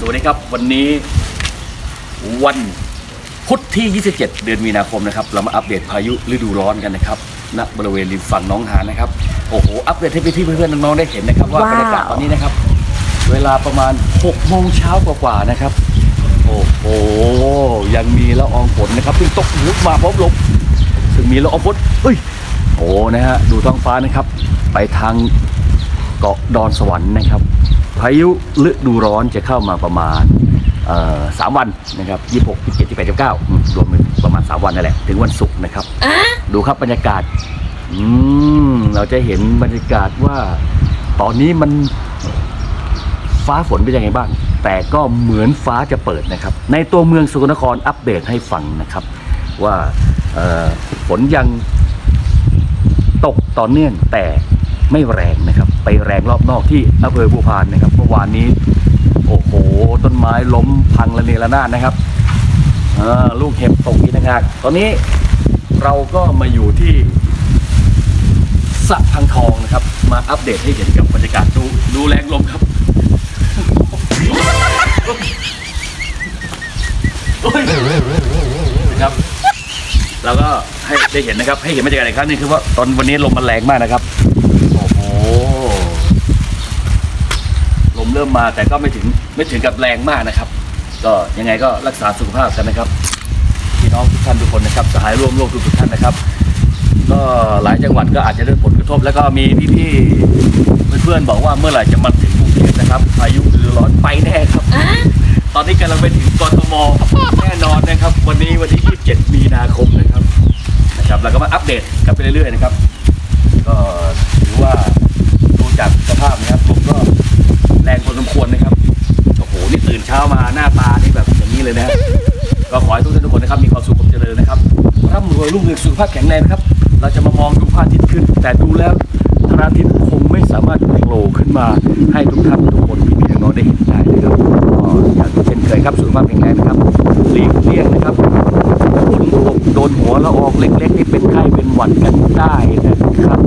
สวัสดีครับ วันนี้วันพุธที่ 27 เดือนมีนาคมนะครับ เรามาอัปเดตพายุฤดูร้อนกันนะครับณบริเวณริมฝั่งหน้องหานนะครับโอ้โหอัปเดตให้พี่ๆเพื่อนๆน้องๆได้เห็นนะครับ ว่าว้าวบรรยากาศตอนนี้นะครับ เวลาประมาณ6โมงเช้ากว่าๆนะครับ โอ้โหยังมีละอองฝนนะครับซึ่งตกลุกมาพร้อมลมซึ่งมีละอองฝนเฮ้ยโอ้นะฮะดูท้องฟ้านะครับ ไปทางเกาะดอนสวรรค์นะครับ พายุฤดูร้อนจะเข้ามาประมาณเอ่อสามวันนะครับยี่หกยี่เจ็ดยี่แปดยี่เก้ารวมเป็นประมาณสามวันนั่นแหละ ถึงวันศุกร์นะครับ ดูครับบรรยากาศอืมเราจะเห็นบรรยากาศว่า ตอนนี้มันฟ้าฝนเป็นยังไงบ้าง แต่ก็เหมือนฟ้าจะเปิดนะครับ ในตัวเมืองสกลนครอัปเดตให้ฟังนะครับ ว่าเอ่อฝนยังตกต่อเนื่องแต่ ไม่แรงนะครับ ไปแรงรอบนอกที่อำเภอภูพานนะครับเมื่อวานนี้ โอ้โห ต้นไม้ล้มพังระเนระนาดนะครับลูกเห็บตกอีกนะครับตอนนี้เราก็มาอยู่ที่สะพังทองนะครับ มาอัปเดตให้เห็นกับบรรยากาศดูดูแรงลมครับนะครับเราก็ให้ได้เห็นนะครับ ให้เห็นบรรยากาศอีกครั้งนึงคือว่าตอนวันนี้ลมมันแรงมากนะครับ โอ้โห ลมเริ่มมาแต่ก็ไม่ถึงไม่ถึงกับแรงมากนะครับ ก็ยังไงก็รักษาสุขภาพกันนะครับพี่น้องทุกท่านทุกคนนะครับสหายร่วมโลกทุกๆท่านนะครับ ก็หลายจังหวัดก็อาจจะได้ผลกระทบ แล้วก็มีพี่ๆเพื่อนๆบอกว่าเมื่อไหร่จะมาถึงกรุงเทพนะครับพายุฤดูร้อนไปแน่ครับ ตอนนี้กำลังไปถึงกทมแน่นอนนะครับ วันนี้วันที่ 27 มีนาคมนะครับนะครับแล้วก็มาอัปเดตกันไปเรื่อยๆนะครับ ก็ถือว่าดูจากสภาพนะครับ มาหน้าตานี่แบบอย่างนี้เลยนะก็ขอให้ทุกท่านทุกคนนะครับมีความสุขความเจริญนะครับร่ำรวยรุ่งเรืองสุขภาพแข็งแรงนะครับ เราจะมามองดูพระอาทิตย์ขึ้น แต่ดูแล้วพระอาทิตย์คงไม่สามารถโผล่ขึ้นมา ให้ทุกท่านทุกคนพี่พี่น้องได้เห็นได้นะครับอย่างเช่นเคยครับสุขภาพแข็งแรงนะครับหลีกเลี่ยงนะครับฝุ่กโดนหัวละอองเล็กๆที่เป็นไข้เป็นหวัดกันได้นะครับ